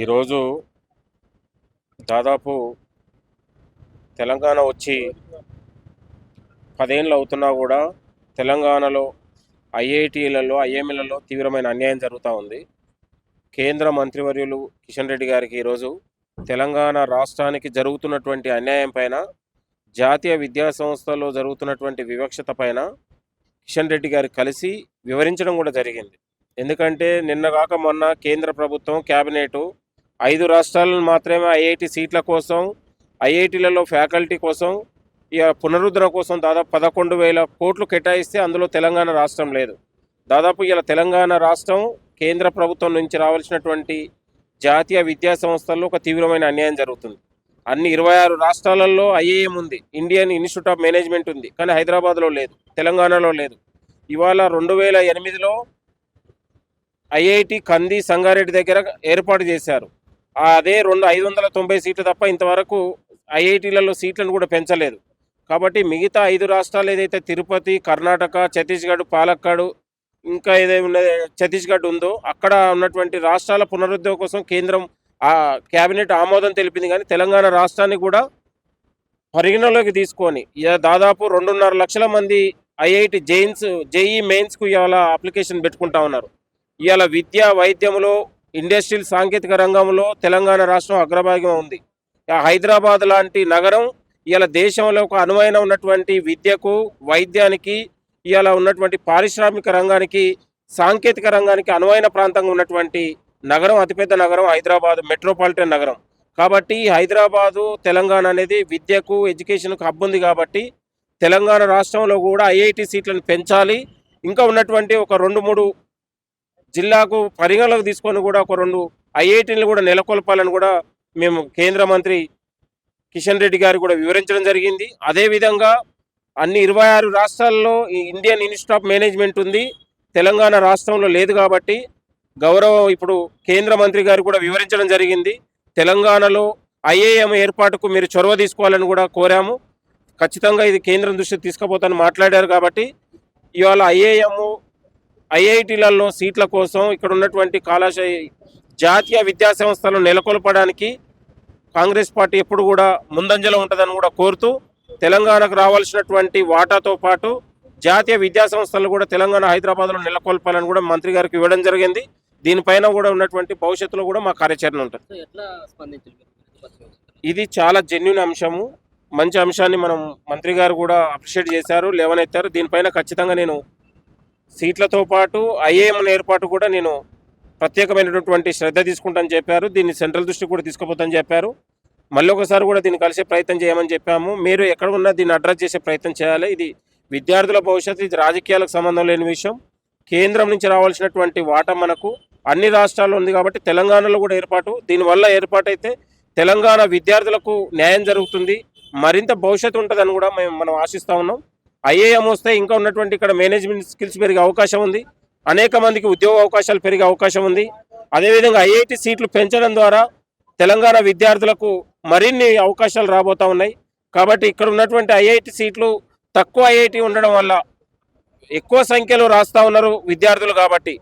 ఈరోజు దాదాపు తెలంగాణ వచ్చి పదేళ్ళు అవుతున్నా కూడా తెలంగాణలో ఐఐటీలలో ఐఎంఎలలో తీవ్రమైన అన్యాయం జరుగుతూ ఉంది. కేంద్ర మంత్రివర్యులు కిషన్ రెడ్డి గారికి ఈరోజు తెలంగాణ రాష్ట్రానికి జరుగుతున్నటువంటి అన్యాయం పైన జాతీయ విద్యా సంస్థలో జరుగుతున్నటువంటి వివక్షత పైన కిషన్ రెడ్డి గారు కలిసి వివరించడం కూడా జరిగింది. ఎందుకంటే నిన్న కాక మొన్న కేంద్ర ప్రభుత్వం క్యాబినెట్ ఐదు రాష్ట్రాలను మాత్రమే ఐఐటి సీట్ల కోసం ఐఐటీలలో ఫ్యాకల్టీ కోసం ఇక పునరుద్ధరణ కోసం దాదాపు పదకొండు వేల కోట్లు కేటాయిస్తే అందులో తెలంగాణ రాష్ట్రం లేదు. దాదాపు ఇలా తెలంగాణ రాష్ట్రం కేంద్ర ప్రభుత్వం నుంచి రావాల్సినటువంటి జాతీయ విద్యా సంస్థల్లో ఒక తీవ్రమైన అన్యాయం జరుగుతుంది. అన్ని ఇరవై ఆరు రాష్ట్రాలలో ఐఏఎం ఉంది. ఇండియన్ ఇన్స్టిట్యూట్ ఆఫ్ మేనేజ్మెంట్ ఉంది. కానీ హైదరాబాద్లో లేదు. తెలంగాణలో లేదు. ఇవాళ రెండు వేల ఎనిమిదిలో ఐఐటి కంది సంగారెడ్డి దగ్గర ఏర్పాటు చేశారు. అదే రెండు ఐదు వందల తొంభై సీట్లు తప్ప ఇంతవరకు ఐఐటీలలో సీట్లను కూడా పెంచలేదు. కాబట్టి మిగతా ఐదు రాష్ట్రాలు ఏదైతే తిరుపతి కర్ణాటక ఛత్తీస్గఢ్ పాలక్కాడు ఇంకా ఏదైనా ఛత్తీస్గఢ్ ఉందో అక్కడ ఉన్నటువంటి రాష్ట్రాల పునరుద్ధరణ కోసం కేంద్రం ఆ కేబినెట్ ఆమోదం తెలిపింది. కానీ తెలంగాణ రాష్ట్రాన్ని కూడా పరిగణలోకి తీసుకొని ఇక దాదాపు రెండున్నర లక్షల మంది ఐఐటి జైన్స్ జేఈ మెయిన్స్కు ఇవాళ అప్లికేషన్ పెట్టుకుంటా ఉన్నారు. ఇవాళ విద్య వైద్యంలో ఇండస్ట్రియల్ సాంకేతిక రంగంలో తెలంగాణ రాష్ట్రం అగ్రభాగ్యం ఉంది. ఆ హైదరాబాద్ లాంటి నగరం ఇవాళ దేశంలో ఒక అనువైన ఉన్నటువంటి విద్యకు వైద్యానికి ఇవాళ ఉన్నటువంటి పారిశ్రామిక రంగానికి సాంకేతిక రంగానికి అనువైన ప్రాంతంగా ఉన్నటువంటి నగరం అతిపెద్ద నగరం హైదరాబాద్ మెట్రోపాలిటన్ నగరం. కాబట్టి హైదరాబాదు తెలంగాణ అనేది విద్యకు ఎడ్యుకేషన్కు హబ్ ఉంది కాబట్టి తెలంగాణ రాష్ట్రంలో కూడా ఐఐటి సీట్లను పెంచాలి. ఇంకా ఉన్నటువంటి ఒక రెండు మూడు జిల్లాకు పరిగణలోకి తీసుకొని కూడా ఒక రెండు ఐఐటీలు కూడా నెలకొల్పాలని కూడా మేము కేంద్ర మంత్రి కిషన్ రెడ్డి గారు కూడా వివరించడం జరిగింది. అదేవిధంగా అన్ని ఇరవై ఆరు రాష్ట్రాల్లో ఈ ఇండియన్ ఇన్స్టిట్యూట్ ఆఫ్ మేనేజ్మెంట్ ఉంది. తెలంగాణ రాష్ట్రంలో లేదు కాబట్టి గౌరవ ఇప్పుడు కేంద్ర మంత్రి గారు కూడా వివరించడం జరిగింది. తెలంగాణలో ఐఏఎం ఏర్పాటుకు మీరు చొరవ తీసుకోవాలని కూడా కోరాము. ఖచ్చితంగా ఇది కేంద్రం దృష్టికి తీసుకుపోతాను మాట్లాడారు కాబట్టి ఇవాళ ఐఏఎం ఐఐటీలలో సీట్ల కోసం ఇక్కడ ఉన్నటువంటి కళాశాల జాతీయ విద్యా సంస్థలను నెలకొల్పడానికి కాంగ్రెస్ పార్టీ ఎప్పుడు కూడా ముందంజలో ఉంటుందని కూడా కోరుతూ తెలంగాణకు రావాల్సినటువంటి వాటాతో పాటు జాతీయ విద్యా సంస్థలు కూడా తెలంగాణ హైదరాబాద్లో నెలకొల్పాలని కూడా మంత్రి గారికి ఇవ్వడం జరిగింది. దీనిపైన కూడా ఉన్నటువంటి భవిష్యత్తులో కూడా మా కార్యాచరణ ఉంటుంది. ఇది చాలా జెన్యున్ అంశము. మంచి అంశాన్ని మనం మంత్రి గారు కూడా అప్రిషియేట్ చేశారు లేవనెత్తారు. దీనిపైన ఖచ్చితంగా నేను సీట్లతో పాటు ఐఏఎం ఏర్పాటు కూడా నేను ప్రత్యేకమైనటువంటి శ్రద్ధ తీసుకుంటానని చెప్పారు. దీన్ని సెంట్రల్ దృష్టి కూడా తీసుకుపోతాను చెప్పారు. మళ్ళీ ఒకసారి కూడా దీన్ని కలిసే ప్రయత్నం చేయమని చెప్పాము. మీరు ఎక్కడ ఉన్నా దీన్ని అడ్రస్ చేసే ప్రయత్నం చేయాలి. ఇది విద్యార్థుల భవిష్యత్తు ఇది రాజకీయాలకు సంబంధం లేని విషయం. కేంద్రం నుంచి రావాల్సినటువంటి వాటా మనకు అన్ని రాష్ట్రాల్లో ఉంది కాబట్టి తెలంగాణలో కూడా ఏర్పాటు. దీనివల్ల ఏర్పాటైతే తెలంగాణ విద్యార్థులకు న్యాయం జరుగుతుంది. మరింత భవిష్యత్తు ఉంటుందని కూడా మేము మనం ఆశిస్తూ ఉన్నాం. ఐఏఎం వస్తే ఇంకా ఉన్నటువంటి ఇక్కడ మేనేజ్మెంట్ స్కిల్స్ పెరిగే అవకాశం ఉంది. అనేక మందికి ఉద్యోగ అవకాశాలు పెరిగే అవకాశం ఉంది. అదేవిధంగా ఐఐటి సీట్లు పెంచడం ద్వారా తెలంగాణ విద్యార్థులకు మరిన్ని అవకాశాలు రాబోతూ ఉన్నాయి. కాబట్టి ఇక్కడ ఉన్నటువంటి ఐఐటి సీట్లు తక్కువ ఐఐటి ఉండడం వల్ల ఎక్కువ సంఖ్యలో రాస్తా ఉన్నారు విద్యార్థులు కాబట్టి.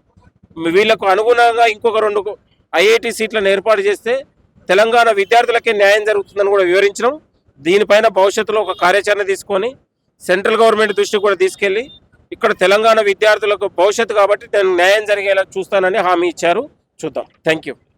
వీళ్ళకు అనుగుణంగా ఇంకొక రెండు ఐఐటి సీట్లను ఏర్పాటు చేస్తే తెలంగాణ విద్యార్థులకే న్యాయం జరుగుతుందని కూడా వివరించడం. దీనిపైన భవిష్యత్తులో ఒక కార్యాచరణ తీసుకొని సెంట్రల్ గవర్నమెంట్ దృష్టికి కూడా తీసుకెళ్ళి ఇక్కడ తెలంగాణ విద్యార్థులకు భవిష్యత్తు కాబట్టి నేను న్యాయం జరిగేలా చూస్తానని హామీ ఇచ్చారు. చూద్దాం. Thank you